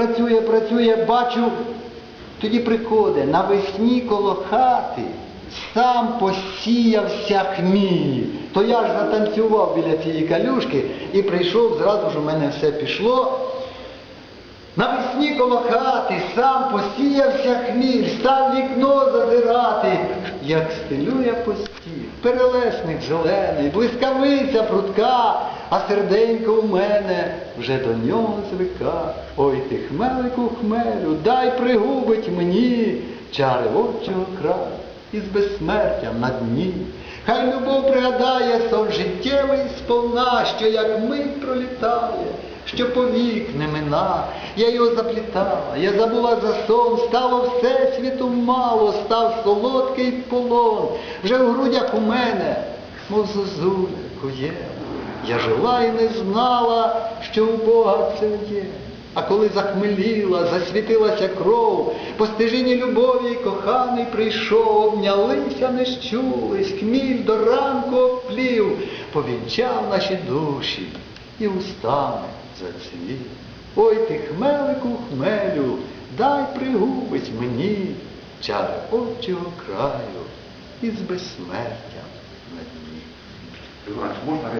Працює, працює, бачу, тоді приходить навесні коло хати, сам посіявся хміль. То я ж затанцював біля цієї калюшки і прийшов, зразу ж у мене все пішло. Навесні коло хати сам посіявся хміль, став вікно зазирати, як стелює постіль. Перелесник зелений, блискавиця прутка, а серденько у мене вже до нього звика. Ой ти хмелику хмелю, дай пригубить мені чари отчого краю із безсмертям на дні. Хай любов пригадає сон життєвий сповна, що як мить пролітає, що повік не мина. Я його заплітала, я забула за сон, стало всесвіту мало, став солодкий полон. Вже в грудях у мене, мов зозуля, кує. Я жила і не знала, що у Бога це є. А коли захмеліла, засвітилася кров, по стежині любові коханий прийшов, обнялися, не щулись, хміль до ранку оплів, повінчав наші душі і устами зацвів. Ой ти хмелику хмелю, дай пригубить мені чари отчого краю із безсмертям на дні. Іванович, можна